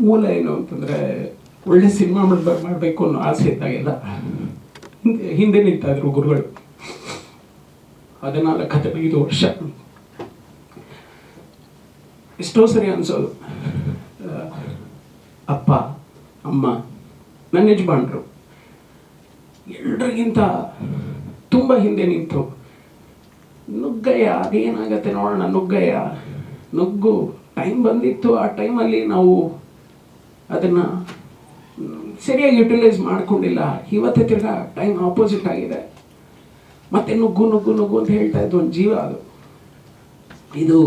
ಮೂಲ ಏನು ಅಂತಂದರೆ, ಒಳ್ಳೆ ಸಿನಿಮಾ ಮಾಡಬೇಕು ಅನ್ನೋ ಆಸೆ ಇದ್ದಾಗೆಲ್ಲ, ಹಿಂದೆ ಹಿಂದೆ ನಿಂತಾದರು ಗುರುಗಳು. ಹದಿನಾಲ್ಕು ಹದಿನೈದು ವರ್ಷ. ಎಷ್ಟೋ ಸರಿ ಅನ್ಸೋದು. ಅಪ್ಪ, ಅಮ್ಮ, ನನ್ನ ಯಜಮಾನ್ರು, ಎಲ್ರಿಗಿಂತ ತುಂಬ ಹಿಂದೆ ನಿಂತು ನುಗ್ಗಯ್ಯ, ಅದೇನಾಗತ್ತೆ ನೋಡೋಣ, ನುಗ್ಗಯ್ಯ. ನುಗ್ಗು ಟೈಮ್ ಬಂದಿತ್ತು, ಆ ಟೈಮಲ್ಲಿ ನಾವು ಅದನ್ನು ಸರಿಯಾಗಿ ಯುಟಿಲೈಸ್ ಮಾಡ್ಕೊಂಡಿಲ್ಲ. ಇವತ್ತೇ ತಿರ್ಗಾ ಟೈಮ್ ಆಪೋಸಿಟ್ ಆಗಿದೆ. ಮತ್ತೆ ನುಗ್ಗು ನುಗ್ಗು ನುಗ್ಗು ಅಂತ ಹೇಳ್ತಾ ಇದ್ದು ಒಂದು ಜೀವ ಅದು. ಇದು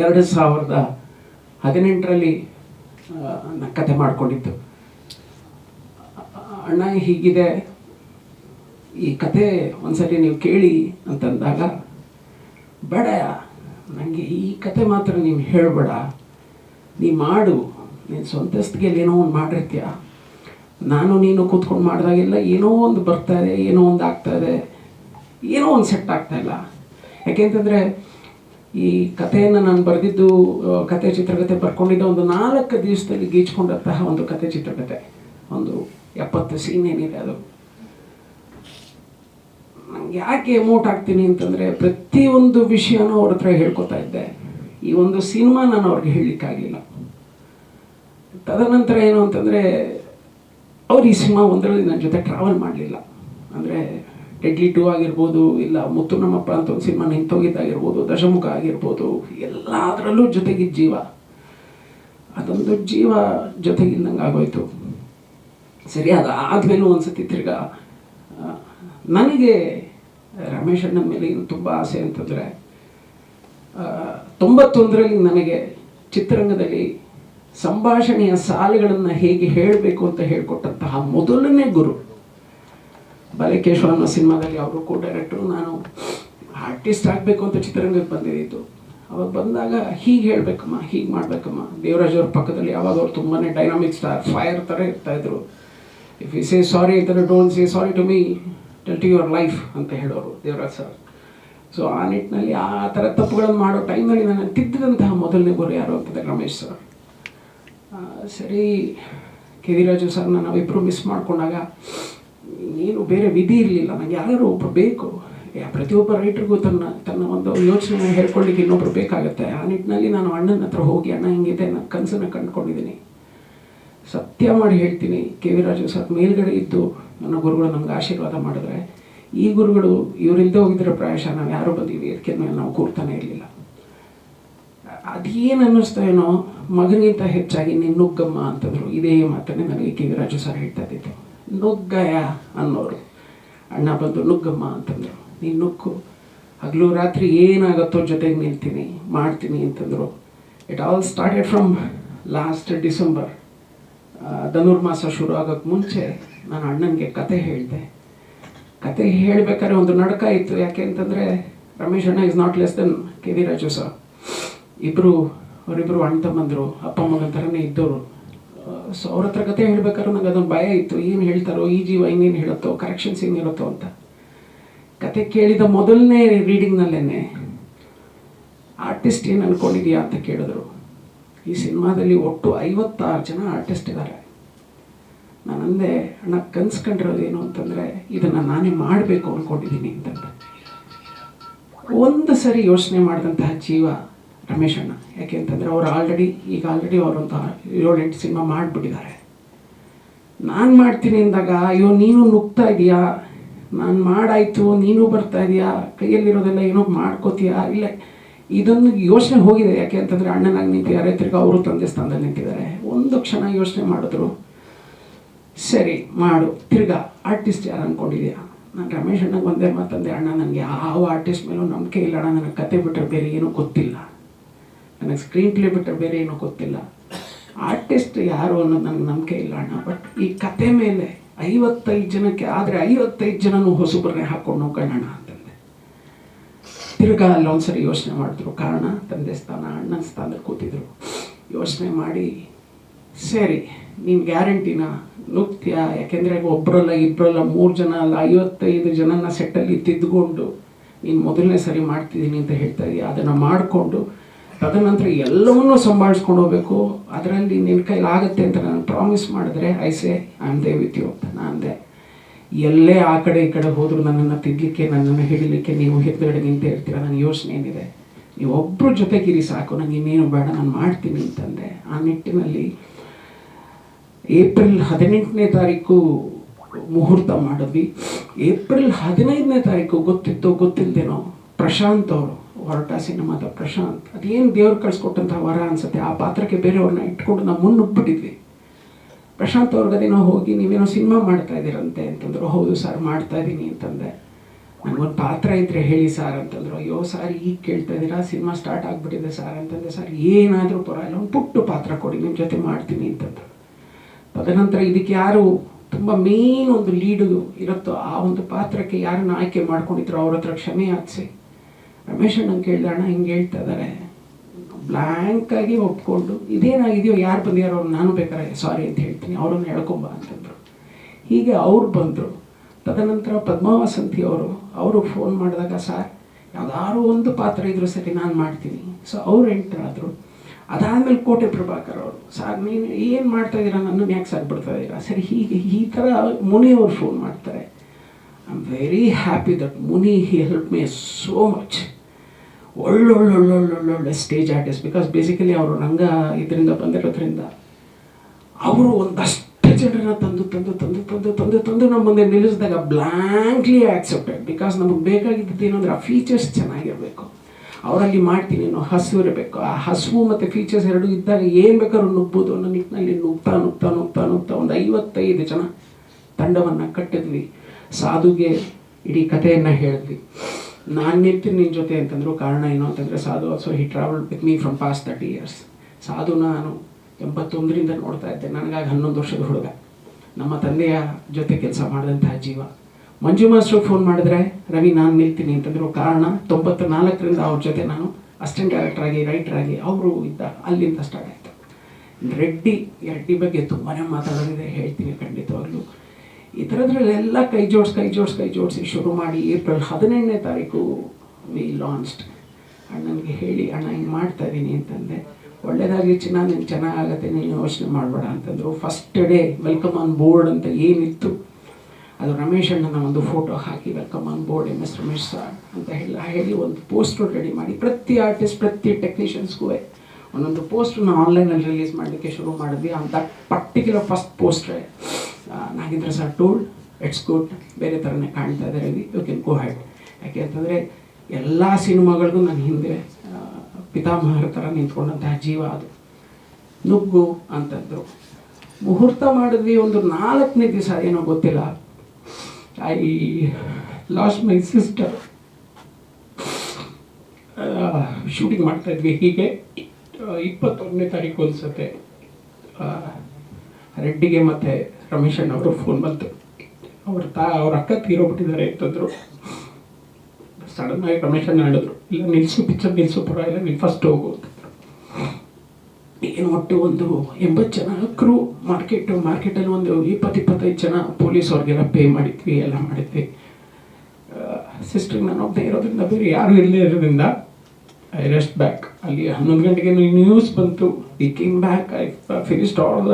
ಎರಡು ಸಾವಿರದ ಹದಿನೆಂಟರಲ್ಲಿ ಕತೆ ಮಾಡಿಕೊಂಡಿತ್ತು ಅಣ್ಣ ಹೀಗಿದೆ. ಈ ಕತೆ ಒಂದ್ಸರಿ ನೀವು ಕೇಳಿ ಅಂತಂದಾಗ, ಬೇಡ ನನಗೆ ಈ ಕತೆ ಮಾತ್ರ ನೀವು ಹೇಳಬೇಡ. ನೀ ಮಾಡು. ನೀನು ಸ್ವಂತಸ್ತಿಗೆ ಏನೋ ಒಂದು ಮಾಡಿರ್ತೀಯ? ನಾನು ನೀನು ಕೂತ್ಕೊಂಡು ಮಾಡಿದಾಗೆಲ್ಲ ಏನೋ ಒಂದು ಬರ್ತಾ ಇದೆ, ಏನೋ ಒಂದು ಆಗ್ತಾ ಇದೆ, ಏನೋ ಒಂದು ಸೆಟ್ ಆಗ್ತಾ ಇಲ್ಲ. ಯಾಕೆಂತಂದರೆ ಈ ಕಥೆಯನ್ನು ನಾನು ಬರೆದಿದ್ದು ಕತೆ ಚಿತ್ರಕಥೆ ಬರ್ಕೊಂಡಿದ್ದ ಒಂದು ನಾಲ್ಕು ದಿವಸದಲ್ಲಿ ಗೀಚ್ಕೊಂಡಂತಹ ಒಂದು ಕತೆ ಚಿತ್ರಕಥೆ. ಒಂದು ಎಪ್ಪತ್ತು ಸೀನ್ ಏನಿದೆ ಅದು. ನಂಗೆ ಯಾಕೆ ಎಮೋಟ್ ಆಗ್ತೀನಿ ಅಂತಂದರೆ ಪ್ರತಿಯೊಂದು ವಿಷಯನೂ ಅವ್ರ ಹತ್ರ ಹೇಳ್ಕೊತಾ ಇದ್ದೆ. ಈ ಒಂದು ಸಿನಿಮಾ ನಾನು ಅವ್ರಿಗೆ ಹೇಳಲಿಕ್ಕಾಗಲಿಲ್ಲ. ತದನಂತರ ಏನು ಅಂತಂದರೆ ಅವ್ರು ಈ ಸಿನಿಮಾ ಒಂದರಲ್ಲಿ ನನ್ನ ಜೊತೆ ಟ್ರಾವೆಲ್ ಮಾಡಲಿಲ್ಲ. ಅಂದರೆ ಡೆಡ್ಲಿ ಟೂ ಆಗಿರ್ಬೋದು ಇಲ್ಲ ಮುತ್ತು ನಮ್ಮಪ್ಪ ಅಂತ ಒಂದು ಸಿನಿಮಾ ನಿಂತೋಗಿದ್ದಾಗಿರ್ಬೋದು ದಶಮುಖ ಆಗಿರ್ಬೋದು ಎಲ್ಲದರಲ್ಲೂ ಜೊತೆಗಿದ್ದ ಜೀವ. ಅದೊಂದು ಜೀವ ಜೊತೆಗಿದ್ದಂಗೆ ಆಗೋಯ್ತು. ಸರಿ ಅದಾದ್ಮೇಲೂ ಒಂದ್ಸತಿ ತಿರ್ಗಾ ಆ, ನನಗೆ ರಮೇಶ್ ಅಣ್ಣನ ಮೇಲೆ ಇನ್ನು ತುಂಬ ಆಸೆ ಅಂತಂದರೆ ತೊಂಬತ್ತೊಂದರಲ್ಲಿ ನನಗೆ ಚಿತ್ರರಂಗದಲ್ಲಿ ಸಂಭಾಷಣೆಯ ಸಾಲುಗಳನ್ನು ಹೇಗೆ ಹೇಳಬೇಕು ಅಂತ ಹೇಳಿಕೊಟ್ಟಂತಹ ಮೊದಲನೇ ಗುರು ಬಾಲಕೇಶ್ವರ ಅನ್ನೋ ಸಿನಿಮಾದಲ್ಲಿ ಅವರು ಕೋ ಡೈರೆಕ್ಟ್ರು ನಾನು ಆರ್ಟಿಸ್ಟ್ ಆಗಬೇಕು ಅಂತ ಚಿತ್ರರಂಗಕ್ಕೆ ಬಂದಿದ್ದು. ಅವಾಗ ಬಂದಾಗ ಹೀಗೆ ಹೇಳಬೇಕಮ್ಮ, ಹೀಗೆ ಮಾಡಬೇಕಮ್ಮ. ದೇವರಾಜ್ ಅವ್ರ ಪಕ್ಕದಲ್ಲಿ ಯಾವಾಗ ಅವ್ರು ತುಂಬಾ ಡೈನಾಮಿಕ್ ಸ್ಟಾರ್ ಫೈರ್ ಥರ ಇರ್ತಾಯಿದ್ರು ಇಫ್ ಯು ಸೇ ಸಾರಿ ಅಂತಾರೆ don't say sorry to me tell to your life ಅಂತ ಹೇಳೋರು ದೇವರಾಜ್ ಸರ್ ಸೊ ಆ ನಿಟ್ಟಿನಲ್ಲಿ ಆ ಥರ ತಪ್ಪುಗಳನ್ನು ಮಾಡೋ ಟೈಮಲ್ಲಿ ನಾನು ತಿದ್ದಿದಂತಹ ಮೊದಲನೇ ಗುರು ಯಾರು ಅಂತಂದರೆ ರಮೇಶ್ ಸರ್ ಸರಿ ಕೆ ವಿ ರಾಜು ಸರ್ನ ನಾವಿಬ್ಬರು ಮಿಸ್ ಮಾಡ್ಕೊಂಡಾಗ ಏನು ಬೇರೆ ವಿಧಿ ಇರಲಿಲ್ಲ. ನನಗೆ ಯಾರು ಒಬ್ಬರು ಬೇಕು. ಪ್ರತಿಯೊಬ್ಬ ರೈಟ್ರಿಗೂ ತನ್ನ ತನ್ನ ಒಂದು ಯೋಚನೆ ಹೇಳ್ಕೊಳ್ಳಿಕ್ಕೆ ಇನ್ನೊಬ್ರು ಬೇಕಾಗುತ್ತೆ. ಆ ನಿಟ್ಟಿನಲ್ಲಿ ನಾನು ಅಣ್ಣನ ಹತ್ರ ಹೋಗಿ, ಅಣ್ಣ, ಹಿಂಗಿದೆ. ಅನ್ನೋ ಕನಸನ್ನು ಕಂಡುಕೊಂಡಿದ್ದೀನಿ ಸತ್ಯ ಮಾಡಿ ಹೇಳ್ತೀನಿ. ಕೆ ವಿ ರಾಜು ಸರ್ ಮೇಲ್ಗಡೆ ಇದ್ದು ನನ್ನ ಗುರುಗಳು ನಮ್ಗೆ ಆಶೀರ್ವಾದ ಮಾಡಿದ್ರೆ, ಈ ಗುರುಗಳು ಇವರಿಲ್ಲದೆ ಹೋಗಿದ್ರೆ ಪ್ರಾಯಶಃ ನಾವು ಯಾರು ಬಂದೀವಿ. ಇದಕ್ಕೆ ಮೇಲೆ ನಾವು ಕೂರ್ತಾನೆ ಇರಲಿಲ್ಲ. ಅದೇನು ಅನ್ನಿಸ್ತಾ ಏನೋ ಮಗನಿಗಿಂತ ಹೆಚ್ಚಾಗಿ ನೀನು ನುಗ್ಗಮ್ಮ ಅಂತಂದರು. ಇದೇ ಮಾತನ್ನೇ ನನಗೆ ಕೆ ವಿ ರಾಜು ಸರ್ ಹೇಳ್ತಾ ಇದ್ದಿದ್ದೆ ನುಗ್ಗಯ ಅನ್ನೋರು. ಅಣ್ಣ ಬಂದು ನುಗ್ಗಮ್ಮ ಅಂತಂದರು. ನೀನು ನುಗ್ಗು. ಹಗಲು ರಾತ್ರಿ ಏನಾಗುತ್ತೋ ಜೊತೆಗೆ ನಿಲ್ತೀನಿ, ಮಾಡ್ತೀನಿ ಅಂತಂದರು. It all started from last December ಧನುರ್ಮಾಸ ಶುರು ಆಗೋಕ್ಕೆ ಮುಂಚೆ ನಾನು ಅಣ್ಣನಿಗೆ ಕತೆ ಹೇಳಿದೆ. ಕತೆ ಹೇಳಬೇಕಾದ್ರೆ ಒಂದು ನಡಕ ಇತ್ತು. ಯಾಕೆ ಅಂತಂದರೆ ರಮೇಶ್ ಅಣ್ಣ is not less than K V Raju sir ಇಬ್ಬರು ಅವರಿಬ್ಬರು ಅಣ್ಣ ತಮ್ಮಂದರು, ಅಪ್ಪ ಮಗನ ಥರನೇ ಇದ್ದವರು ಸೊ ಅವ್ರ ಹತ್ರ ಕತೆ ಹೇಳ್ಬೇಕಾದ್ರೆ ನಂಗೆ ಅದೊಂದು ಭಯ ಇತ್ತು. ಏನು ಹೇಳ್ತಾರೋ, ಈ ಜೀವ ಇನ್ನೇನು ಹೇಳುತ್ತೋ ಕರೆಕ್ಷನ್ಸ್ ಏನಿರುತ್ತೋ ಅಂತ. ಕತೆ ಕೇಳಿದ ಮೊದಲನೇ ರೀಡಿಂಗ್ನಲ್ಲೇ ಆರ್ಟಿಸ್ಟ್ ಏನು ಅನ್ಕೊಂಡಿದ್ಯಾ? ಅಂತ ಕೇಳಿದ್ರು. ಈ ಸಿನಿಮಾದಲ್ಲಿ ಒಟ್ಟು ಐವತ್ತಾರು ಜನ ಆರ್ಟಿಸ್ಟ್ ಇದ್ದಾರೆ ನಾನು ಅಂದೆ, ಅಣ್ಣ ಕನ್ಸ್ಕೊಂಡಿರೋದು ಏನು ಅಂತಂದರೆ, ಇದನ್ನು ನಾನೇ ಮಾಡಬೇಕು ಅಂದ್ಕೊಂಡಿದ್ದೀನಿ ಅಂತಂದ. ಒಂದು ಸರಿ ಯೋಚನೆ ಮಾಡಿದಂತಹ ಜೀವ ರಮೇಶ್ ಅಣ್ಣ ಯಾಕೆ ಅಂತಂದರೆ ಅವ್ರು ಆಲ್ರೆಡಿ ಈಗ ಆಲ್ರೆಡಿ ಅವರಂತಹ ಏಳೆಂಟು ಸಿನಿಮಾ ಮಾಡಿಬಿಟ್ಟಿದ್ದಾರೆ. ನಾನು ಮಾಡ್ತೀನಿ ಅಂದಾಗ, ಅಯ್ಯೋ, ನೀನು ನುಗ್ತಾ ಇದೆಯಾ? ನಾನು ಮಾಡಾಯಿತು, ನೀನು ಬರ್ತಾ ಇದೆಯಾ? ಕೈಯಲ್ಲಿರೋದೆಲ್ಲ ಏನೋ ಮಾಡ್ಕೋತೀಯಾ? ಇಲ್ಲ, ಇದೊಂದು ಯೋಚನೆ ಹೋಗಿದೆ. ಯಾಕೆ ಅಂತಂದರೆ ಅಣ್ಣನಾಗಿ ನಿಂತಿದ್ದಾರೆ, ತಿರ್ಗಿ ಅವರು ತಂದೆ ಸ್ಥಾನದಲ್ಲಿ ನಿಂತಿದ್ದಾರೆ. ಒಂದು ಕ್ಷಣ ಯೋಚನೆ ಮಾಡಿದ್ರು. ಸರಿ, ಮಾಡು. ತಿರ್ಗಾ ಆರ್ಟಿಸ್ಟ್ ಯಾರು ಅಂದ್ಕೊಂಡಿದ್ಯಾ ನಾನು ರಮೇಶ್ ಅಣ್ಣಗೆ ಒಂದೇ ಮಾತಂದೆ, ಅಣ್ಣ ನನಗೆ ಯಾವ ಆರ್ಟಿಸ್ಟ್ ಮೇಲೂ ನಂಬಿಕೆ ಇಲ್ಲ ಅಣ್ಣ ನನಗೆ ಕತೆ ಬಿಟ್ಟರೆ ಬೇರೆ ಏನೂ ಗೊತ್ತಿಲ್ಲ. ನನಗೆ ಸ್ಕ್ರೀನ್ ಪ್ಲೇ ಬಿಟ್ಟರೆ ಬೇರೆ ಏನೂ ಗೊತ್ತಿಲ್ಲ. ಆರ್ಟಿಸ್ಟ್ ಯಾರು ಅನ್ನೋದು ನನಗೆ ನಂಬಿಕೆ ಇಲ್ಲ ಅಣ್ಣ. ಬಟ್ ಈ ಕತೆ ಮೇಲೆ ಐವತ್ತೈದು ಜನಕ್ಕೆ, ಆದರೆ ಐವತ್ತೈದು ಜನನೂ ಹೊಸಬರನ್ನೇ ಹಾಕ್ಕೊಂಡು ಹೋಗೋಣ ಅಂತಂದೆ. ತಿರ್ಗಾ ಅಲ್ಲೊಂದ್ಸರಿ ಯೋಚನೆ ಮಾಡಿದ್ರು. ಕಾರಣ, ತಂದೆ ಸ್ಥಾನ, ಅಣ್ಣನ ಸ್ಥಾನದಲ್ಲಿ ಕೂತಿದ್ರು. ಯೋಚನೆ ಮಾಡಿ, ಸರಿ, ನೀನು ಗ್ಯಾರಂಟಿನ ನುಗ್ತೀಯ? ಯಾಕೆಂದರೆ ಒಬ್ಬರಲ್ಲ ಇಬ್ಬರಲ್ಲ ಮೂರು ಜನ ಅಲ್ಲ, ಐವತ್ತೈದು ಜನನ ಸೆಟ್ಟಲ್ಲಿ ತಿದ್ದುಕೊಂಡು ನೀನು ಮೊದಲನೇ ಸರಿ ಮಾಡ್ತಿದ್ದೀನಿ ಅಂತ ಹೇಳ್ತಾ ಇದೀಯ. ಅದನ್ನು ಮಾಡಿಕೊಂಡು ತದನಂತರ ಎಲ್ಲವನ್ನೂ ಸಂಭಾಳಿಸ್ಕೊಂಡು ಹೋಗಬೇಕು. ಅದರಲ್ಲಿ ನಿನ್ನ ಕೈಲಿ ಆಗುತ್ತೆ ಅಂತ ನಾನು ಪ್ರಾಮಿಸ್ ಮಾಡಿದ್ರೆ I say I am there with you ಅಂತ ನಾನು ಅಂದೆ. ಎಲ್ಲೇ ಆ ಕಡೆ ಈ ಕಡೆ ಹೋದರೂ ನನ್ನನ್ನು ತಿದ್ದಲಿಕ್ಕೆ ನನ್ನನ್ನು ಹಿಡಿಲಿಕ್ಕೆ ನೀವು ಹೆದ್ದಗಡೆ ನಿಂತೇ ಇರ್ತೀರ. ನನ್ನ ಯೋಚನೆ ಏನಿದೆ? ನೀವು ಒಬ್ಬರು ಜೊತೆಗಿರಿ ಸಾಕು. ನನಗೆ ಇನ್ನೇನು ಬೇಡ, ನಾನು ಮಾಡ್ತೀನಿ ಅಂತಂದೆ. ಆ ನಿಟ್ಟಿನಲ್ಲಿ ಏಪ್ರಿಲ್ ಹದಿನೆಂಟನೇ ತಾರೀಕು ಮುಹೂರ್ತ ಮಾಡಿದ್ವಿ. ಏಪ್ರಿಲ್ ಹದಿನೈದನೇ ತಾರೀಕು ಗೊತ್ತಿತ್ತು ಗೊತ್ತಿಲ್ಲದೇನೋ ಪ್ರಶಾಂತ್ ಅವರು. ಹೊರಟ ಸಿನಿಮಾದ ಪ್ರಶಾಂತ್, ಅದೇನು ದೇವ್ರು ಕಳಿಸ್ಕೊಟ್ಟಂಥ ವರ ಅನ್ಸುತ್ತೆ? ಆ ಪಾತ್ರಕ್ಕೆ ಬೇರೆಯವ್ರನ್ನ ಇಟ್ಕೊಂಡು ನಾವು ಮುನ್ನುಗ್ಬಿಟ್ಟಿದ್ವಿ. ಪ್ರಶಾಂತ್ ಅವ್ರಿಗದೇನೋ ಹೋಗಿ, ನೀವೇನೋ ಸಿನಿಮಾ ಮಾಡ್ತಾ ಇದ್ದೀರಂತೆ ಅಂತಂದ್ರು, ಹೌದು ಸರ್, ಮಾಡ್ತಾ ಇದ್ದೀನಿ ಅಂತಂದೆ. ನನಗೊಂದು ಪಾತ್ರ ಇದ್ರೆ ಹೇಳಿ ಸರ್, ಅಂತಂದ್ರು. ಅಯ್ಯೋ ಸರ್, ಈಗ ಕೇಳ್ತಾ ಇದ್ದೀರಾ ಸಿನಿಮಾ ಸ್ಟಾರ್ಟ್ ಆಗಿಬಿಟ್ಟಿದೆ ಸರ್, ಅಂತಂದೆ. ಸರ್, ಏನಾದರೂ ಪರವಾಗಿಲ್ಲ, ಒಂದು ಪುಟ್ಟು ಪಾತ್ರ ಕೊಡಿ ನಿಮ್ಮ ಜೊತೆ ಮಾಡ್ತೀನಿ, ಅಂತಂದ್ರು. ತದನಂತರ ಇದಕ್ಕೆ ಯಾರು ತುಂಬ ಮೇನ್ ಒಂದು ಲೀಡು ಇರುತ್ತೋ, ಆ ಒಂದು ಪಾತ್ರಕ್ಕೆ ಯಾರನ್ನ ಆಯ್ಕೆ ಮಾಡ್ಕೊಂಡಿದ್ರು, ಅವ್ರ ಹತ್ರ ಕ್ಷಮೆ ಯಾಚಿಸಿ ರಮೇಶ್ ಅಣ್ಣಂಗೆ ಕೇಳಿದ ಅಣ್ಣ ಹಿಂಗೆ ಹೇಳ್ತಾ ಇದ್ದಾರೆ. ಬ್ಲ್ಯಾಂಕ್ ಆಗಿ ಒಪ್ಕೊಂಡು, ಇದೇನಾಗಿದೆಯೋ ಯಾರು ಬಂದಿರೋ ಅವ್ರು ನಾನು ಬೇಕಾದ್ರೆ ಸಾರಿ ಅಂತ ಹೇಳ್ತೀನಿ, ಅವ್ರನ್ನ ಹೇಳ್ಕೊಂಬ ಅಂತಂದರು. ಹೀಗೆ ಅವ್ರು ಬಂದರು. ತದನಂತರ ಪದ್ಮಾವಸಂತಿ ಅವರು ಅವರು ಫೋನ್ ಮಾಡಿದಾಗ ಸರ್ ಯಾವ್ದಾರು ಒಂದು ಪಾತ್ರ ಇದ್ರೂ ಸರಿ ನಾನು ಮಾಡ್ತೀನಿ. ಸೊ ಅವ್ರು ಎಂಟರ್ ಆದರು. ಅದಾದಮೇಲೆ ಕೋಟೆ ಪ್ರಭಾಕರ್ ಅವರು ಸರ್ ನೀನು ಏನು ಮಾಡ್ತಾ ಇದ್ದೀರಾ ನನ್ನನ್ನು ಯಾಕೆ ಸರ್ ಬಿಡ್ತಾ ಇದ್ದೀರಾ ಸರಿ ಹೀಗೆ, ಈ ಥರ ಮುನಿಯವರು ಫೋನ್ ಮಾಡ್ತಾರೆ. I am very happy that Muni he help me so much ಒಳ್ಳೊಳ್ಳೊಳ್ಳೊಳ್ಳೊಳ್ಳೆ stage artist because basically ಅವರು ರಂಗ ಇದರಿಂದ ಬಂದಿರೋದ್ರಿಂದ ಅವರು ಒಂದಷ್ಟು ಜನರನ್ನ ತಂದು ತಂದು ತಂದು ತಂದು ತಂದು ತಂದು ನಮ್ಮ ಮುಂದೆ ನಿಲ್ಲಿಸಿದಾಗ ಬ್ಲ್ಯಾಂಕ್ಲಿ ಆಕ್ಸೆಪ್ಟೆಡ್ ಬಿಕಾಸ್ ನಮಗೆ ಬೇಕಾಗಿದ್ದು ಏನಂದ್ರೆ ಆ ಫೀಚರ್ಸ್ ಚೆನ್ನಾಗಿರಬೇಕು. ಅವರಲ್ಲಿ ಮಾಡ್ತೀನಿ ಅನ್ನೋ ಹಸು ಇರಬೇಕು. ಆ ಹಸುವು ಮತ್ತು ಫೀಚರ್ಸ್ ಎರಡು ಇದ್ದಾಗ ಏನು ಬೇಕಾದ್ರೂ ನುಗ್ಬೋದು ಅನ್ನೋ ನಿಟ್ಟಿನಲ್ಲಿ ನುಗ್ತಾ ನುಗ್ತಾ ನುಗ್ತಾ ನುಗ್ತಾ ಒಂದು ಐವತ್ತೈದು ಜನ ತಂಡವನ್ನು ಕಟ್ಟಿದ್ವಿ. ಸಾಧುಗೆ ಇಡೀ ಕಥೆಯನ್ನು ಹೇಳಿದ್ವಿ. ನಾನು ನಿಂತೀನಿ ನಿನ್ನ ಜೊತೆ ಅಂತಂದ್ರು ಕಾರಣ ಏನು ಅಂತಂದರೆ Sadhu also he travel with me from past thirty years ಸಾಧುನ ನಾನು ಎಂಬತ್ತೊಂದರಿಂದ ನೋಡ್ತಾ ಇದ್ದೆ. ನನಗಾಗಿ ಹನ್ನೊಂದು ವರ್ಷದ ಹುಡುಗ. ನಮ್ಮ ತಂದೆಯ ಜೊತೆ ಕೆಲಸ ಮಾಡಿದಂತಹ ಜೀವ. ಮಂಜು ಮಾಸ್ಟ್ರು ಫೋನ್ ಮಾಡಿದ್ರೆ, ರವಿ, ನಾನು ನಿಲ್ತೀನಿ ಅಂತಂದ್ರು ಕಾರಣ ತೊಂಬತ್ತ ನಾಲ್ಕರಿಂದ ಅವ್ರ ಜೊತೆ ನಾನು ಅಸಿಸ್ಟೆಂಟ್ ಡೈರೆಕ್ಟರ್ ಆಗಿ ರೈಟರ್ ಆಗಿ ಅವರು ಇದ್ದ. ಅಲ್ಲಿಂದ ಸ್ಟಾರ್ಟ್ ಆಯಿತು. ರೆಡ್ಡಿ ರೆಡ್ಡಿ ಬಗ್ಗೆ ತುಂಬಾ ಮಾತಾಡೋದಿದೆ. ಹೇಳ್ತೀನಿ ಖಂಡಿತವಾಗ್ಲೂ. ಈ ಥರದ್ರಲ್ಲೆಲ್ಲ ಕೈ ಜೋಡ್ಸ್, ಕೈ ಜೋಡಿಸಿ ಕೈ ಜೋಡಿಸಿ ಶುರು ಮಾಡಿ ಏಪ್ರಿಲ್ ಹದಿನೆಂಟನೇ ತಾರೀಕು ವಿ ಲಾಂಚ್ಡ್ ಅಣ್ಣನಿಗೆ ಹೇಳಿ, ಅಣ್ಣ, ಹಿಂಗೆ ಮಾಡ್ತಾ ಇದ್ದೀನಿ ಅಂತಂದೆ. ಒಳ್ಳೇದಾಗಲಿ ಚಿನ್ನ ನೀನು ಚೆನ್ನಾಗಾಗತ್ತೆ, ನೀನು ಯೋಚನೆ ಮಾಡಬೇಡ ಅಂತಂದರು. First day welcome on board ಅಂತ ಏನಿತ್ತು. ಅದು ರಮೇಶ್ ಅಣ್ಣನ ಒಂದು photo hockey welcome on board M S Ramesh sir ಅಂತ ಹೇಳಿ ಹೇಳಿ ಒಂದು ಪೋಸ್ಟರ್ ರೆಡಿ ಮಾಡಿ, ಪ್ರತಿ ಆರ್ಟಿಸ್ಟ್ ಪ್ರತಿ ಟೆಕ್ನಿಷಿಯನ್ಸ್ಗೂ ಒಂದೊಂದು ಪೋಸ್ಟ್ರನ್ನ ಆನ್ಲೈನಲ್ಲಿ ರಿಲೀಸ್ ಮಾಡಲಿಕ್ಕೆ ಶುರು ಮಾಡಿದ್ವಿ. ಅಂತ particular first ಪೋಸ್ಟ್ರೆ Nagendra sir told it's good ಬೇರೆ ಥರನೇ ಕಾಣ್ತಾ ಇದೆ Ravi you can go ahead ಯಾಕೆ ಅಂತಂದರೆ ಎಲ್ಲ ಸಿನಿಮಾಗಳಿಗೂ ನಾನು ಹಿಂದೆ ಪಿತಾಮಹರ ಥರ ನಿಂತ್ಕೊಂಡಂತಹ ಜೀವ ಅದು. ನುಗ್ಗು ಅಂತಂದರು. ಮುಹೂರ್ತ ಮಾಡಿದ್ವಿ ಒಂದು ನಾಲ್ಕನೇ ದಿವಸ, ಏನೋ ಗೊತ್ತಿಲ್ಲ. I lost my sister shooting ಮಾಡ್ತಾ ಇದ್ವಿ. ಹೀಗೆ, ಇಪ್ಪತ್ತೊಂದನೇ ತಾರೀಕು ಅನ್ಸುತ್ತೆ ರೆಡ್ಡಿಗೆ ಮತ್ತು ರಮೇಶ್ ಅಣ್ಣ ಅವರು ಫೋನ್ ಬಂತು. ಅವ್ರ ತಾ, ಅವ್ರ ಅಕ್ಕ ತೀರೋಗ್ಬಿಟ್ಟಿದ್ದಾರೆ ಅಂತಂದರು. ಸಡನ್ನಾಗಿ ರಮೇಶ್ ಅಣ್ಣ ಹೇಳಿದ್ರು ಇಲ್ಲ, ನಿಲ್ಸು ಪಿಕ್ಚರ್ ನಿಲ್ಸು ಇಲ್ಲ, ನೀನು ಫಸ್ಟ್ ಹೋಗು ಏನು ಒಟ್ಟು ಒಂದು ಎಂಬತ್ತು ಜನ ಕ್ರೂ ಮಾರ್ಕೆಟು ಮಾರ್ಕೆಟಲ್ಲಿ ಒಂದು ಇಪ್ಪತ್ತು ಇಪ್ಪತ್ತೈದು ಜನ ಪೊಲೀಸ್ ಅವ್ರಿಗೆಲ್ಲ ಪೇ ಮಾಡಿದ್ವಿ, ಎಲ್ಲ ಮಾಡಿದ್ವಿ. ಸಿಸ್ಟರ್ಗೆ ನಾನು ಒಬ್ಬನೇ ಇರೋದ್ರಿಂದ ಬೇರೆ ಯಾರು ಇಲ್ಲದೆ ಇರೋದ್ರಿಂದ ಐ ರೆಸ್ಟ್ ಬ್ಯಾಕ್ ಅಲ್ಲಿ ಹನ್ನೊಂದು ಗಂಟೆಗೆ ನ್ಯೂಸ್ ಬಂತು. He came back I finished all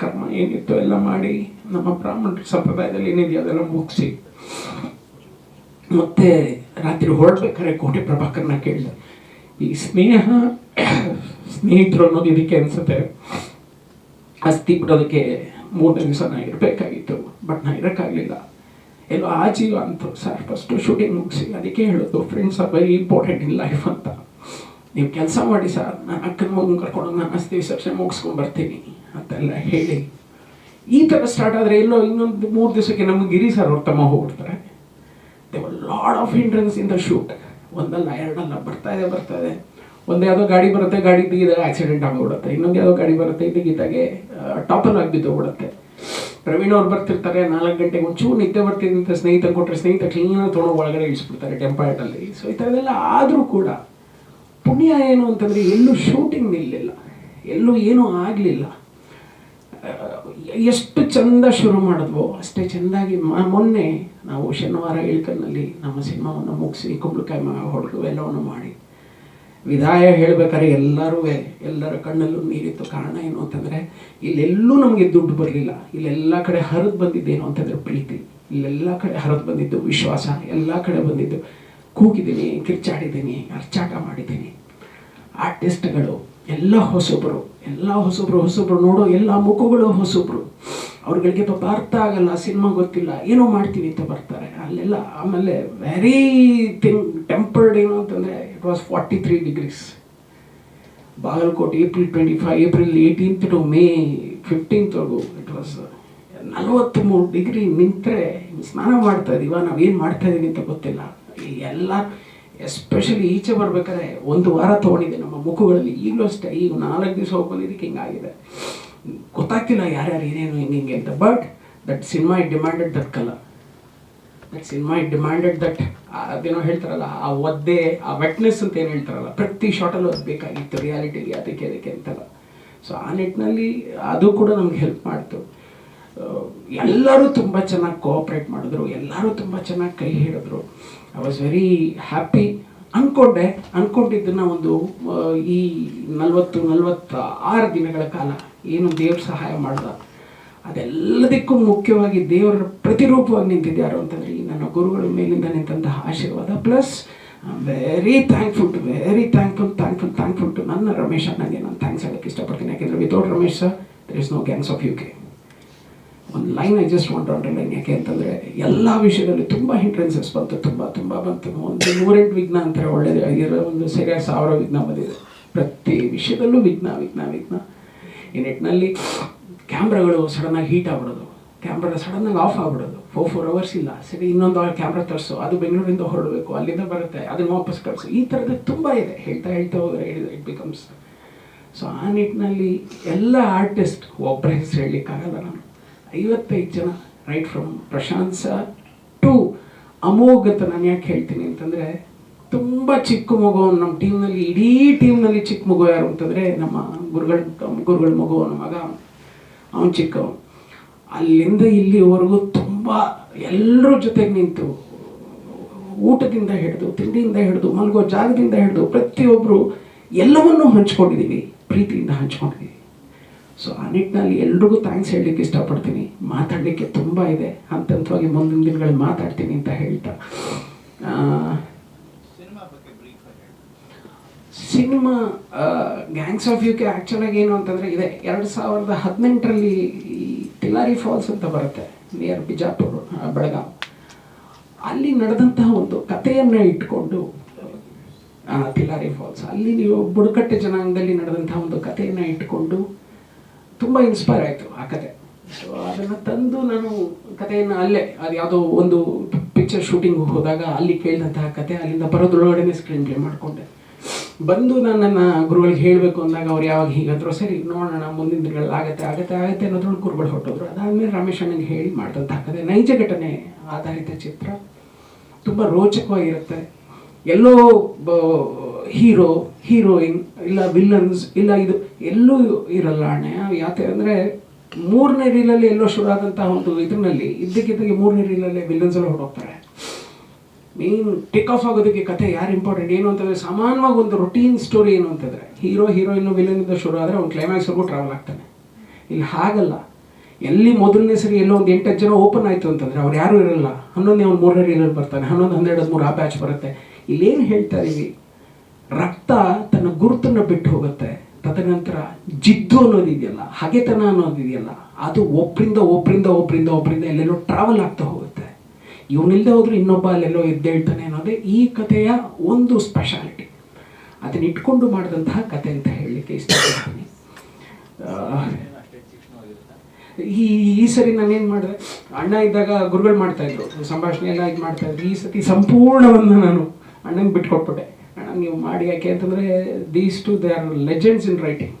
karma ಏನಿತ್ತು ಎಲ್ಲ ಮಾಡಿ. ನಮ್ಮ ಬ್ರಾಹ್ಮಣ ಸಂಪ್ರದಾಯದಲ್ಲಿ ಏನಿದೆಯೋ ಅದೆಲ್ಲ ಮುಗಿಸಿ. ಮತ್ತೆ ರಾತ್ರಿ ಹೊರಡ್ಬೇಕಾದ್ರೆ ಕೋಟೆ ಪ್ರಭಾಕರ್ನ ಕೇಳಿದೆ. ಈ ಸ್ನೇಹ, ಸ್ನೇಹಿತರು ಅನ್ನೋದು ಇದಕ್ಕೆ ಅನ್ಸುತ್ತೆ. ಅಸ್ತಿ ಬಿಡೋದಕ್ಕೆ ಮೂರು ದಿವಸ ನಾ ಇರಬೇಕಾಗಿತ್ತು, ಬಟ್ ನಾ ಇರೋಕ್ಕಾಗಲಿಲ್ಲ. ಎಲ್ಲೋ ಆಜೀವ ಜೀವ ಅಂತು ಸರ್ ಫಸ್ಟು ಶೂಟಿಂಗ್ ಮುಗಿಸಿ. ಅದಕ್ಕೆ ಹೇಳೋದು friends are very important in life ಅಂತ. ನೀವು ಕೆಲಸ ಮಾಡಿ ಸರ್ ನಾನು ಅಕ್ಕನ ಮಗನ ಕರ್ಕೊಂಡು ನಾನು ಅಸ್ತಿ ವಿಸರ್ಜನೆ ಮುಗಿಸ್ಕೊಂಡು ಬರ್ತೀನಿ ಅಂತೆಲ್ಲ ಹೇಳಿ. ಈ ಥರ ಸ್ಟಾರ್ಟ್ ಆದರೆ ಎಲ್ಲೋ ಇನ್ನೊಂದು ಮೂರು ದಿವಸಕ್ಕೆ ನಮಗೆ ಗಿರಿ ಸರ್ ಅವ್ರ ತಮ್ಮ ಹೋಗ್ಬಿಡ್ತಾರೆ. There were lot of hindrance in the shoot ಒಂದಲ್ಲ, ಎರಡಲ್ಲ, ಬರ್ತಾ ಇದೆ ಬರ್ತಾ ಇದೆ. ಒಂದು ಯಾವುದೋ ಗಾಡಿ ಬರುತ್ತೆ, ಗಾಡಿ ತೆಗಿದಾಗ ಆಕ್ಸಿಡೆಂಟ್ ಆಗಿಬಿಡುತ್ತೆ. ಇನ್ನೊಂದು ಯಾವುದೋ ಗಾಡಿ ಬರುತ್ತೆ, ತೆಗಿದಾಗೆ ಟಾಪಲ್ ಆಗಿ ಬಿದ್ದೋಗ್ಬಿಡುತ್ತೆ ಪ್ರವೀಣ್ ಅವ್ರು ಬರ್ತಿರ್ತಾರೆ, ನಾಲ್ಕು ಗಂಟೆಗೆ ಒಂಚೂರು ನಿದ್ದೆ ಬರ್ತಿದ್ದಂತ ಸ್ನೇಹಿತ ಕೊಟ್ಟರೆ ಸ್ನೇಹಿತ ಕ್ಲೀನಾಗಿ ತೊಗೊಂಡು ಒಳಗಡೆ ಇಳಿಸ್ಬಿಡ್ತಾರೆ ಟೆಂಪಾಯಟಲ್ಲಿ ಸೊ ಈ ಥರದೆಲ್ಲ ಆದರೂ ಕೂಡ ಪುಣ್ಯ ಏನು ಅಂತಂದರೆ ಎಲ್ಲೂ ಶೂಟಿಂಗ್ ನಿಲ್ಲಿಲ್ಲ. ಎಲ್ಲೂ ಏನೂ ಆಗಲಿಲ್ಲ. ಎಷ್ಟು ಚಂದ ಶುರು ಮಾಡಿದ್ವೋ, ಅಷ್ಟೇ ಚೆಂದಾಗಿ ಮೊನ್ನೆ ನಾವು ಶನಿವಾರ ಇಳ್ಕಲ್ನಲ್ಲಿ ನಮ್ಮ ಸಿನಿಮಾವನ್ನು ಮುಗಿಸಿ ಕುಂಬಳಕಾಯಿ ಹೊಡೆದು ಎಲ್ಲವನ್ನು ಮಾಡಿ. ವಿದಾಯ ಹೇಳಬೇಕಾದ್ರೆ ಎಲ್ಲರೂ ಎಲ್ಲರ ಕಣ್ಣಲ್ಲೂ ನೀರಿತ್ತು. ಕಾರಣ ಏನು ಅಂತಂದರೆ, ಇಲ್ಲೆಲ್ಲೂ ನಮಗೆ ದುಡ್ಡು ಬರಲಿಲ್ಲ. ಇಲ್ಲೆಲ್ಲ ಕಡೆ ಹರಿದು ಬಂದಿದ್ದೇನು ಅಂತಂದರೆ ಪ್ರೀತಿ. ಇಲ್ಲೆಲ್ಲ ಕಡೆ ಹರಿದು ಬಂದಿದ್ದು ವಿಶ್ವಾಸ. ಎಲ್ಲ ಕಡೆ ಬಂದಿದ್ದು, ಕೂಗಿದ್ದೀನಿ, ಕಿರ್ಚಾಡಿದ್ದೀನಿ, ಅರ್ಚಾಟ ಮಾಡಿದ್ದೀನಿ. ಆರ್ಟಿಸ್ಟ್ಗಳು, ಎಲ್ಲ ಹೊಸಬ್ರು ಎಲ್ಲ ಹೊಸಬ್ರು ಹೊಸಬ್ರು ನೋಡೋ ಎಲ್ಲ ಮುಖಗಳು ಹೊಸಬ್ರು. ಅವ್ರುಗಳಿಗೆ ಪಾಪ ಅರ್ಥ ಆಗಲ್ಲ, ಸಿನಿಮಾ ಗೊತ್ತಿಲ್ಲ, ಏನೋ ಮಾಡ್ತೀವಿ ಅಂತ ಬರ್ತಾರೆ. ಅಲ್ಲೆಲ್ಲ, ಆಮೇಲೆ ವೆರಿ ಥಿಂಗ್ ಟೆಂಪರ್ಡ್ ಏನು ಅಂತಂದರೆ it was forty three degrees Bagalkot April twenty five April eighteenth to May ಫಿಫ್ಟೀನ್ತ್ವರೆಗೂ it was ನಲವತ್ತ್ಮೂರು ಡಿಗ್ರಿ ನಿಂತರೆ, ಸ್ನಾನ ಮಾಡ್ತಾ ಇದ್ದೀವ, ನಾವೇನು ಮಾಡ್ತಾ ಇದ್ದೀವಿ ಅಂತ ಗೊತ್ತಿಲ್ಲ. ಎಲ್ಲ ಎಸ್ಪೆಷಲಿ ಈಚೆ ಬರ್ಬೇಕಾದ್ರೆ ಒಂದು ವಾರ ತೊಗೊಂಡಿದೆ ನಮ್ಮ ಮುಖಗಳಲ್ಲಿ. ಈಗಲೂ ಅಷ್ಟೇ, ಈಗ ನಾಲ್ಕು ದಿವಸ ಹೋಗ್ಬಂದಿದ್ದಕ್ಕೆ ಹಿಂಗಾಗಿದೆ ಗೊತ್ತಾಗ್ತಿಲ್ಲ ಯಾರ್ಯಾರು ಏನೇನು, ಹಿಂಗೆ ಹಿಂಗೆ ಅಂತ. But that cinema it demanded that colour that cinema it demanded that ಅದೇನೋ ಹೇಳ್ತಾರಲ್ಲ, ಆ ಒದ್ದೆ, ಆ ವೆಟ್ನೆಸ್ ಅಂತ ಏನು ಹೇಳ್ತಾರಲ್ಲ, ಪ್ರತಿ ಶಾರ್ಟಲ್ಲೂ ಅದು ಬೇಕಾಗಿತ್ತು ರಿಯಾಲಿಟಿಗೆ ಅದಕ್ಕೆ ಅದಕ್ಕೆ ಅಂತಲ್ಲ. ಸೊ ಆ ನಿಟ್ಟಿನಲ್ಲಿ ಅದು ಕೂಡ ನಮ್ಗೆ ಹೆಲ್ಪ್ ಮಾಡ್ತು. ಎಲ್ಲರೂ ತುಂಬ ಚೆನ್ನಾಗಿ ಕೋಆಪ್ರೇಟ್ ಮಾಡಿದ್ರು, ಎಲ್ಲರೂ ತುಂಬ ಚೆನ್ನಾಗಿ ಕೈ ಹಿಡಿದ್ರು. ಐ ವಾಸ್ ವೆರಿ ಹ್ಯಾಪಿ ಅಂದ್ಕೊಂಡೆ ಅಂದ್ಕೊಂಡಿದ್ದನ್ನು ಒಂದು ಈ ನಲವತ್ತು ನಲವತ್ತ ಆರು ದಿನಗಳ ಕಾಲ ಏನು ದೇವ್ರ ಸಹಾಯ ಮಾಡ್ದ. ಅದೆಲ್ಲದಕ್ಕೂ ಮುಖ್ಯವಾಗಿ ದೇವರ ಪ್ರತಿರೂಪವಾಗಿ ನಿಂತಿದ್ದಾರು ಅಂತಂದರೆ ಈ ನನ್ನ ಗುರುಗಳ ಮೇಲಿಂದ ನಿಂತಹ ಆಶೀರ್ವಾದ. Plus very thankful to very thankful thankful thankful to ನನ್ನ ರಮೇಶ. ಅಣ್ಣಗೆ ನಾನು ಥ್ಯಾಂಕ್ಸ್ ಹೇಳೋಕ್ಕೆ ಇಷ್ಟಪಡ್ತೀನಿ. ಯಾಕೆಂದರೆ without Ramesh there is no Gangs of U K ಒಂದು ಲೈನ್ ಜಸ್ಟ್ ವಾಂಟ್ ಅಂಡರ್ಲೈನ್ ಯಾಕೆ ಅಂತಂದರೆ ಎಲ್ಲ ವಿಷಯದಲ್ಲಿ ತುಂಬ ಹಿಂಟ್ರೆನ್ಸಸ್ ಬಂತು, ತುಂಬ ತುಂಬ ಬಂತು. ಒಂದು ನೂರೆಂಟು ವಿಘ್ನ ಅಂತಾರೆ ಒಳ್ಳೆಯದೇ ಆಗಿರೋ ಒಂದು ಸರಿಯ ಸಾವಿರ ವಿಘ್ನ ಬಂದಿದೆ. ಪ್ರತಿ ವಿಷಯದಲ್ಲೂ ವಿಘ್ನ ವಿಘ್ನ ವಿಘ್ನ. ಈ ನಿಟ್ಟಿನಲ್ಲಿ ಕ್ಯಾಮ್ರಾಗಳು ಸಡನ್ನಾಗಿ ಹೀಟ್ ಆಗ್ಬಿಡೋದು. ಕ್ಯಾಮ್ರಾ ಸಡನ್ನಾಗಿ ಆಫ್ ಆಗ್ಬಿಡೋದು. ಫೋರ್ ಫೋರ್ ಅವರ್ಸ್ ಇಲ್ಲ. ಸರಿ, ಇನ್ನೊಂದು ಕ್ಯಾಮ್ರಾ ತರಿಸು. ಅದು ಬೆಂಗಳೂರಿಂದ ಹೊರಡಬೇಕು. ಅಲ್ಲಿಂದ ಬರುತ್ತೆ. ಅದನ್ನು ವಾಪಸ್ ಕಳಿಸು. ಈ ಥರದ್ದು ತುಂಬ ಇದೆ. ಹೇಳ್ತಾ ಹೇಳ್ತಾ ಹೋದರೆ ಇಟ್ ಬಿಕಮ್ಸ್ ಸೊ ಆ ನಿಟ್ಟಿನಲ್ಲಿ ಎಲ್ಲ ಆರ್ಟಿಸ್ಟ್ ಒಬ್ಬರ ಹೆಸರು ಹೇಳಲಿಕ್ಕಾಗಲ್ಲ ನಾನು. ಐವತ್ತೈದು ಜನ right from Prashanth sir to ಅಮೋಘತ ನಾನು ಯಾಕೆ ಹೇಳ್ತೀನಿ ಅಂತಂದರೆ, ತುಂಬ ಚಿಕ್ಕ ಮಗು ನಮ್ಮ ಟೀಮ್ನಲ್ಲಿ, ಇಡೀ ಟೀಮ್ನಲ್ಲಿ ಚಿಕ್ಕ ಮಗು ಯಾರು ಅಂತಂದರೆ, ನಮ್ಮ ಗುರುಗಳ ಗುರುಗಳ ಮಗು ಮಗ, ಅವನು ಚಿಕ್ಕವನು. ಅಲ್ಲಿಂದ ಇಲ್ಲಿವರೆಗೂ ತುಂಬ ಎಲ್ಲರ ಜೊತೆಗೆ ನಿಂತು, ಊಟದಿಂದ ಹಿಡಿದು, ತಿಂಡಿಯಿಂದ ಹಿಡಿದು, ಮಲಗೋ ಜಾಗದಿಂದ ಹಿಡಿದು ಪ್ರತಿಯೊಬ್ಬರು ಎಲ್ಲವನ್ನೂ ಹಂಚ್ಕೊಂಡಿದ್ದೀವಿ ಪ್ರೀತಿಯಿಂದ ಹಂಚ್ಕೊಂಡಿದ್ದೀವಿ ಸೊ ಆ ನಿಟ್ಟಿನಲ್ಲಿ ಎಲ್ರಿಗೂ ಥ್ಯಾಂಕ್ಸ್ ಹೇಳಲಿಕ್ಕೆ ಇಷ್ಟಪಡ್ತೀನಿ. ಮಾತಾಡಲಿಕ್ಕೆ ತುಂಬ ಇದೆ. ಹಂತ ಹಂತವಾಗಿ ಮುಂದಿನ ದಿನಗಳಲ್ಲಿ ಮಾತಾಡ್ತೀನಿ ಅಂತ ಹೇಳ್ತಾ. Cinema Gangs of U K ಆ್ಯಕ್ಚುಲಾಗಿ ಏನು ಅಂತಂದರೆ ಇದೆ. ಎರಡು ಸಾವಿರದ ಹದಿನೆಂಟರಲ್ಲಿ ಈ ತಿಲಾರಿ ಫಾಲ್ಸ್ ಅಂತ ಬರುತ್ತೆ ನಿಯರ್ ಬಿಜಾಪುರ ಬೆಳಗಾಂ. ಅಲ್ಲಿ ನಡೆದಂತಹ ಒಂದು ಕಥೆಯನ್ನು ಇಟ್ಕೊಂಡು ತಿಲಾರಿ ಫಾಲ್ಸ್ ಅಲ್ಲಿ ನೀವು ಬುಡಕಟ್ಟು ಜನಾಂಗದಲ್ಲಿ ನಡೆದಂತಹ ಒಂದು ಕಥೆಯನ್ನು ಇಟ್ಕೊಂಡು ತುಂಬ ಇನ್ಸ್ಪೈರ್ ಆಯಿತು ಆ ಕತೆ. ಸೊ ಅದನ್ನು ತಂದು ನಾನು ಕಥೆಯನ್ನು ಅಲ್ಲೇ, ಅದು ಯಾವುದೋ ಒಂದು ಪಿಕ್ಚರ್ ಶೂಟಿಂಗ್ ಹೋದಾಗ ಅಲ್ಲಿ ಕೇಳಿದಂತಹ ಕತೆ, ಅಲ್ಲಿಂದ ಬರೋದ್ರೊಳಗಡೆ ಸ್ಕ್ರೀನ್ ಪ್ಲೇ ಮಾಡಿಕೊಂಡೆ. ಬಂದು ನಾನು ಗುರುಗಳಿಗೆ ಹೇಳಬೇಕು ಅಂದಾಗ ಅವ್ರು ಯಾವಾಗ ಹೀಗಾದ್ರು ಸರಿ ನೋಡೋಣ, ಮುಂದಿನ ದಿನಗಳಲ್ಲಿ ಆಗತ್ತೆ ಆಗತ್ತೆ ಆಗತ್ತೆ ಅನ್ನೋದ್ರೊಳಗೆ ಗುರುಗಳು ಹೊಟ್ಟೋದ್ರು ಅದಾದಮೇಲೆ ರಮೇಶ್ ಅಣ್ಣನಿಗೆ ಹೇಳಿ ಮಾಡಿದಂಥ ಕತೆ. ನೈಜ ಘಟನೆ ಆಧಾರಿತ ಚಿತ್ರ. ತುಂಬ ರೋಚಕವಾಗಿರುತ್ತೆ. ಎಲ್ಲೋ ಹೀರೋ, ಹೀರೋಯಿನ್, ಇಲ್ಲ ವಿಲನ್ಸ್ ಇಲ್ಲ ಇದು ಎಲ್ಲೂ ಇರಲ್ಲ ಅಣ್ಣೆ ಯಾಕೆ ಅಂದರೆ ಮೂರನೇ ರೀಲಲ್ಲಿ ಎಲ್ಲೋ ಶುರು ಆದಂತಹ ಒಂದು ಇದರಲ್ಲಿ, ಇದ್ದಕ್ಕಿದ್ದಂಗೆ ಮೂರನೇ ರೀಲಲ್ಲೇ ವಿಲನ್ಸ್ ಎಲ್ಲ ಹೊರಡೋಗ್ತಾರೆ ಮೇನ್ ಟೇಕ್ ಆಫ್ ಆಗೋದಕ್ಕೆ ಕತೆ ಯಾರು ಇಂಪಾರ್ಟೆಂಟ್ ಏನು ಅಂತಂದರೆ, ಸಾಮಾನ್ಯವಾಗಿ ಒಂದು ರೊಟೀನ್ ಸ್ಟೋರಿ ಏನು ಅಂತಂದರೆ, ಹೀರೋ ಹೀರೋಯಿನ್ ವಿಲನ್ನಿಂದ ಶುರು ಆದರೆ ಅವ್ನು ಕ್ಲೈಮ್ಯಾಕ್ಸ್ವರೆಗೂ ಟ್ರಾವೆಲ್ ಆಗ್ತಾನೆ. ಇಲ್ಲಿ ಹಾಗಲ್ಲ. ಎಲ್ಲಿ ಮೊದಲನೇ ಸರಿ ಎಲ್ಲೋ ಒಂದು ಎಂಟತ್ತು ಜನ ಓಪನ್ ಆಯಿತು ಅಂತಂದರೆ, ಅವ್ರು ಯಾರೂ ಇರಲ್ಲ. ಹನ್ನೊಂದನೇ ಅವ್ನು ಮೂರನೇ ರೀಲಲ್ಲಿ ಬರ್ತಾನೆ, ಹನ್ನೊಂದು, ಹನ್ನೆರಡು, ಹದಿಮೂರು ಆ ಬ್ಯಾಚ್ ಬರುತ್ತೆ. ಇಲ್ಲೇನು ಹೇಳ್ತಾ ಇದೀವಿ? ರಕ್ತ ತನ್ನ ಗುರುತನ್ನು ಬಿಟ್ಟು ಹೋಗುತ್ತೆ. ತದನಂತರ ಜಿದ್ದು ಅನ್ನೋದಿದೆಯಲ್ಲ ಹಗೆತನ ಅನ್ನೋದಿದೆಯಲ್ಲ ಅದು ಒಬ್ಬರಿಂದ ಒಬ್ಬರಿಂದ ಒಬ್ಬರಿಂದ ಒಬ್ಬರಿಂದ ಎಲ್ಲೆಲ್ಲೋ ಟ್ರಾವೆಲ್ ಆಗ್ತಾ ಹೋಗುತ್ತೆ. ಇವನಿಲ್ಲದೆ ಹೋದ್ರೆ ಇನ್ನೊಬ್ಬ ಅಲ್ಲೆಲ್ಲೋ ಎದ್ದೇಳ್ತಾನೆ ಅನ್ನೋದೇ ಈ ಕಥೆಯ ಒಂದು ಸ್ಪೆಷಾಲಿಟಿ ಅದನ್ನ ಇಟ್ಕೊಂಡು ಮಾಡಿದಂತಹ ಕತೆ ಅಂತ ಹೇಳಲಿಕ್ಕೆ ಇಷ್ಟಪಡ್ತೀನಿ. ಈ ಈ ಸರಿ ನಾನೇನು ಮಾಡಿದೆ? ಅಣ್ಣ ಇದ್ದಾಗ ಗುರುಗಳು ಮಾಡ್ತಾ ಇದ್ರು ಸಂಭಾಷಣೆ ಎಲ್ಲ ಇದು ಮಾಡ್ತಾ ಇದ್ರು. ಈ ಸತಿ ಸಂಪೂರ್ಣವನ್ನು ನಾನು ಅಣ್ಣನ ಬಿಟ್ಕೊಟ್ಬಿಟ್ಟೆ. ನೀವು ಮಾಡಿ ಯಾಕೆ ಅಂತಂದರೆ these two they are legends in writing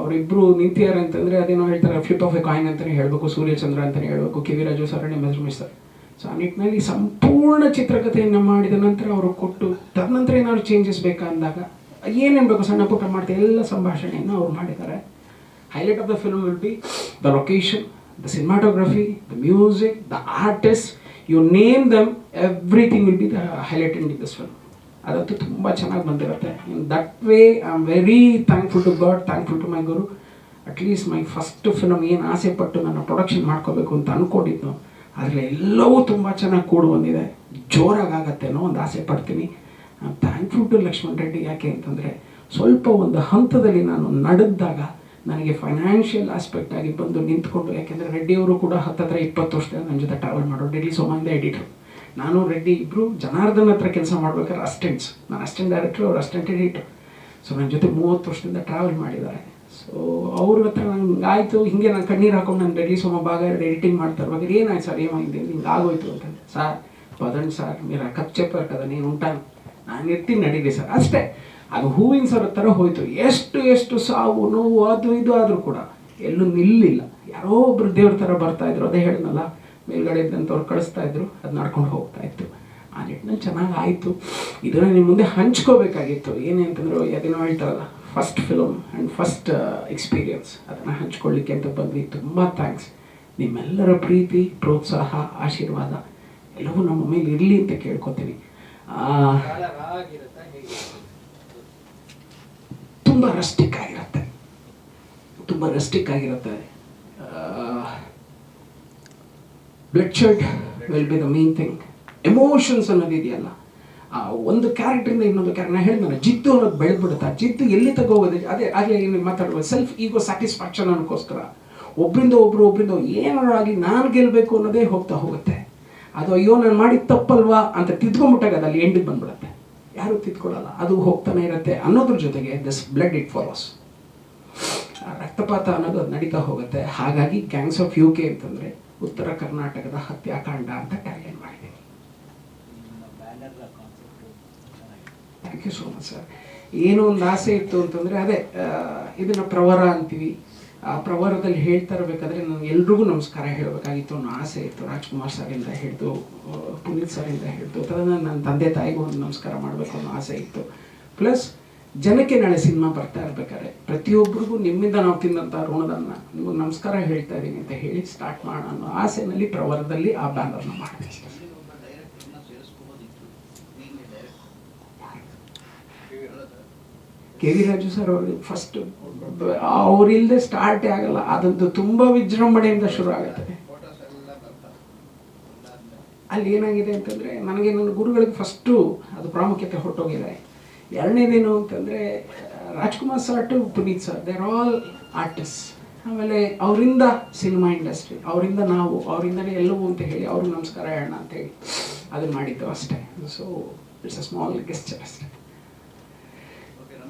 ಅವರಿಬ್ಬರು ನಿಂತಿದ್ದಾರೆ ಅಂತಂದರೆ, ಅದೇನೋ ಹೇಳ್ತಾರೆ ಫ್ಲಿಪ್ ಆಫ್ ಎ ಕಾಯಿನ್ ಅಂತಲೇ ಹೇಳಬೇಕು, ಸೂರ್ಯಚಂದ್ರ ಅಂತಲೇ ಹೇಳಬೇಕು, K V Raju sir and mess sir so ಆ ನಿಟ್ಟಿನಲ್ಲಿ ಸಂಪೂರ್ಣ ಚಿತ್ರಕಥೆಯನ್ನು ಮಾಡಿದ ನಂತರ ಅವರು ಕೊಟ್ಟು, ತದನಂತರ ಏನಾದ್ರು ಚೇಂಜಸ್ ಬೇಕಾ ಅಂದಾಗ, ಏನೇನು ಬೇಕು ಸಣ್ಣ ಪುಟ್ಟ ಮಾಡ್ತಾರೆ ಎಲ್ಲ ಸಂಭಾಷಣೆಯನ್ನು ಅವ್ರು ಮಾಡಿದ್ದಾರೆ. Highlight of the film will be the location the cinematography the music the artist you name them everything will be the highlight in this film. ಅದಂತೂ ತುಂಬ ಚೆನ್ನಾಗಿ ಬಂದಿರುತ್ತೆ. In that way I am very thankful to God thankful to my guru at least my first film ಏನು ಆಸೆ ಪಟ್ಟು ನಾನು production ಮಾಡ್ಕೋಬೇಕು ಅಂತ ಅಂದ್ಕೊಂಡಿದ್ದು ಆದರೆ ಎಲ್ಲವೂ ತುಂಬ ಚೆನ್ನಾಗಿ ಕೂಡು ಬಂದಿದೆ. ಜೋರಾಗಿ ಅನ್ನೋ ಒಂದು ಆಸೆ ಪಡ್ತೀನಿ. ಥ್ಯಾಂಕ್ಫುಲ್ ಟು ಲಕ್ಷ್ಮಣ್ ರೆಡ್ಡಿ ಯಾಕೆ ಅಂತಂದರೆ, ಸ್ವಲ್ಪ ಒಂದು ಹಂತದಲ್ಲಿ ನಾನು ನಡೆದಾಗ ನನಗೆ ಫೈನಾನ್ಷಿಯಲ್ ಆಸ್ಪೆಕ್ಟ್ ಆಗಿ ಬಂದು ನಿಂತ್ಕೊಂಡು, ಯಾಕೆಂದರೆ ರೆಡ್ಡಿಯವರು ಕೂಡ ಹತ್ತತ್ರ ಇಪ್ಪತ್ತು ವರ್ಷದಿಂದ ನನ್ನ ಜೊತೆ ಟ್ರಾವೆಲ್ ಮಾಡೋರು. ಡೆಲ್ಲಿ ಸೋಮಾಯಿಂದ ಎಡಿಟರ್ ನಾನು ರೆಡ್ಡಿ ಇಬ್ಬರು ಜನಾರ್ದನ್ ಹತ್ರ ಕೆಲಸ ಮಾಡ್ಬೇಕಾದ್ರೆ ಅಸ್ಟೆಂಟ್ಸ್ ನಾನು ಅಸ್ಟೆಂಟ್ ಡೈರೆಕ್ಟ್ರು, ಅವ್ರು ಅಸ್ಟೆಂಟ್ ಎಡಿಟರ್. ಸೊ ನನ್ನ ಜೊತೆ ಮೂವತ್ತು ವರ್ಷದಿಂದ ಟ್ರಾವೆಲ್ ಮಾಡಿದ್ದಾರೆ. ಸೊ ಅವ್ರ ಹತ್ರ ನಂಗೆ ಆಯಿತು, ಹಿಂಗೆ ನಾನು ಕಣ್ಣೀರು ಹಾಕೊಂಡು ನಾನು ರೆಡ್ಡಿ ಸೋಮ ಭಾಗ ಎಡಿಟಿಂಗ್ ಮಾಡ್ತಾರೆ. ಬಗ್ಗೆ ಏನಾಯ್ತು ಸರ್ ಏನಾಗಿದೆ ಹಿಂಗೆ ಆಗೋಯ್ತು ಅಂತಂದೆ ಸಾರ್, ಪದನ್ ಸಾರ್ ಮೀರ ಕಪ್ ಚೆಪ್ಪರ್ ಕದ ನೀನು ಉಂಟಾನು ನಾನು ಇರ್ತೀನಿ ನಡೀಲಿ ಸರ್. ಅಷ್ಟೇ. ಅದು ಹೂವಿನ ಸರ್ ಹತ್ರ ಹೋಯ್ತು. ಎಷ್ಟು ಎಷ್ಟು ಸಾವು, ನೋವು, ಅದು, ಇದು ಆದರೂ ಕೂಡ ಎಲ್ಲೂ ನಿಲ್ಲಿಲ್ಲ. ಯಾರೋ ಒಬ್ರು ದೇವ್ರ ಥರ ಬರ್ತಾ ಇದ್ರು. ಅದೇ ಹೇಳಿದ್ನಲ್ಲ ಮೇಲ್ಗಡೆ ಇದ್ದಂಥವ್ರು ಕಳಿಸ್ತಾ ಇದ್ರು, ಅದು ನಡ್ಕೊಂಡು ಹೋಗ್ತಾ ಇತ್ತು. ಆ ನಿಟ್ಟಿನಲ್ಲಿ ಚೆನ್ನಾಗಿ ಆಯಿತು ಇದನ್ನು ನಿಮ್ಮ ಮುಂದೆ ಹಂಚ್ಕೋಬೇಕಾಗಿತ್ತು. ಏನೇ ಅಂತಂದ್ರು ಅದೇನೋ ಹೇಳ್ತಾರಲ್ಲ first film and first experience ಅದನ್ನು ಹಂಚ್ಕೊಳ್ಳಿಕ್ಕೆ ಅಂತ ಬಂದ್ವಿ. ತುಂಬ ಥ್ಯಾಂಕ್ಸ್ ನಿಮ್ಮೆಲ್ಲರ ಪ್ರೀತಿ, ಪ್ರೋತ್ಸಾಹ, ಆಶೀರ್ವಾದ ಎಲ್ಲವೂ ನಮ್ಮ ಮೇಲೆ ಇರಲಿ ಅಂತ ಕೇಳ್ಕೊತೀನಿ ತುಂಬ ರಸ್ಟಿಕ್ ಆಗಿರುತ್ತೆ. ತುಂಬ ರಸ್ಟಿಕ್ ಆಗಿರುತ್ತೆ. Blood will be the main thing emotions ಅನ್ನೋದಿದೆಯಲ್ಲ ಆ ಒಂದು ಕ್ಯಾರೆಕ್ಟ್ರಿಂದ ಇನ್ನೊಂದು ಕ್ಯಾರೆಕ್ಟರ್ ನಾನು ಹೇಳಿದ್ನಲ್ಲ ಜಿದ್ದು ಅನ್ನೋದು ಬೆಳೆದ್ಬಿಡುತ್ತೆ ಜಿದ್ದು ಎಲ್ಲಿ ತಗೋಗೋದು? ಅದೇ ಆಗಲೇ ನೀವು ಮಾತಾಡುವ ಸೆಲ್ಫ್ ಈಗೋ ಸ್ಯಾಟಿಸ್ಫ್ಯಾಕ್ಷನ್ ಅನ್ನೋಕ್ಕೋಸ್ಕರ ಒಬ್ಬರಿಂದ ಒಬ್ರು ಒಬ್ಬರಿಂದ ಏನಾರು ಆಗಿ ನಾನು ಗೆಲ್ಲಬೇಕು ಅನ್ನೋದೇ ಹೋಗ್ತಾ ಹೋಗುತ್ತೆ. ಅದು ಅಯ್ಯೋ, ನಾನು ಮಾಡಿದ ತಪ್ಪಲ್ವಾ ಅಂತ ತಿದ್ಕೊಂಡ್ಬಿಟ್ಟಾಗ ಅದಲ್ಲಿ ಎಂಡಿಗೆ ಬಂದ್ಬಿಡುತ್ತೆ. ಯಾರೂ ತಿದ್ಕೊಳ್ಳಲ್ಲ, ಅದು ಹೋಗ್ತಾನೆ ಇರುತ್ತೆ ಅನ್ನೋದ್ರ ಜೊತೆಗೆ ದಿಸ್ ಬ್ಲಡ್ ಇಟ್ ಫಾಲೋಸ್ ರಕ್ತಪಾತ ಅನ್ನೋದು ಅದು ನಡೀತಾ ಹೋಗುತ್ತೆ. ಹಾಗಾಗಿ ಗ್ಯಾಂಗ್ಸ್ ಆಫ್ ಯು ಕೆ ಅಂತಂದರೆ ಉತ್ತರ ಕರ್ನಾಟಕದ ಹತ್ಯಾಕಾಂಡ ಅಂತ ಟ್ಯಾಗ್ಲೈನ್ ಮಾಡಿದ್ದೀನಿ. Thank you so much sir ಏನೋ ಒಂದು ಆಸೆ ಇತ್ತು ಅಂತಂದರೆ, ಅದೇ ಇದನ್ನು ಪ್ರವರ ಅಂತೀವಿ. ಆ, ಪ್ರವರದಲ್ಲಿ ಹೇಳ್ತಾ ಇರಬೇಕಾದ್ರೆ ನಾನು ಎಲ್ರಿಗೂ ನಮಸ್ಕಾರ ಹೇಳಬೇಕಾಗಿತ್ತು. ಅನ್ನೋ ಆಸೆ ಇತ್ತು. ರಾಜ್ಕುಮಾರ್ ಸರಿಂದ ಹಿಡಿದು ಪುನೀತ್ ಸರಿಂದ ಹಿಡಿದು ಅದನ್ನು ನನ್ನ ತಂದೆ ತಾಯಿಗೂ ಒಂದು ನಮಸ್ಕಾರ ಮಾಡಬೇಕು ಅನ್ನೋ ಆಸೆ ಇತ್ತು. ಪ್ಲಸ್ ಜನಕ್ಕೆ ನಾಳೆ ಸಿನಿಮಾ ಬರ್ತಾ ಇರ್ಬೇಕಾದ್ರೆ ಪ್ರತಿಯೊಬ್ಬರಿಗೂ ನಿಮ್ಮಿಂದ ನಾವು ತಿಂದಂಥ ಋಣದನ್ನ ನಿಮಗೆ ನಮಸ್ಕಾರ ಹೇಳ್ತಾ ಇದ್ದೀನಿ ಅಂತ ಹೇಳಿ ಸ್ಟಾರ್ಟ್ ಮಾಡೋಣ ಅನ್ನೋ ಆಸೆನಲ್ಲಿ ಪ್ರವರದಲ್ಲಿ ಆ ಬ್ಯಾನರ್ನ ಮಾಡಿದೆ ಕೆ ವಿ ರಾಜು ಸರ್ ಅವರು ಫಸ್ಟ್ ಅವರಿಲ್ಲದೆ ಸ್ಟಾರ್ಟೇ ಆಗಲ್ಲ ಅದಂತೂ ತುಂಬ ವಿಜೃಂಭಣೆಯಿಂದ ಶುರು ಆಗುತ್ತೆ. ಅಲ್ಲಿ ಏನಾಗಿದೆ ಅಂತಂದರೆ, ನನಗೆ ನನ್ನ ಗುರುಗಳಿಗೆ ಫಸ್ಟು ಅದು ಪ್ರಾಮುಖ್ಯತೆ ಹೊರಟೋಗಿದೆ. ಎರಡನೇದೇನು ಅಂತಂದರೆ, Rajkumar sir to Puneeth sir they're all artist ಆಮೇಲೆ ಅವರಿಂದ ಸಿನಿಮಾ ಇಂಡಸ್ಟ್ರಿ ಅವರಿಂದ ನಾವು, ಅವರಿಂದಲೇ ಎಲ್ಲವೂ ಅಂತ ಹೇಳಿ ಅವ್ರಿಗೆ ನಮಸ್ಕಾರ ಹೇಳೋಣ ಅಂತ ಹೇಳಿ ಅದನ್ನು ಮಾಡಿದ್ದು ಅಷ್ಟೇ. So it's a small gesture ಅಷ್ಟೇ.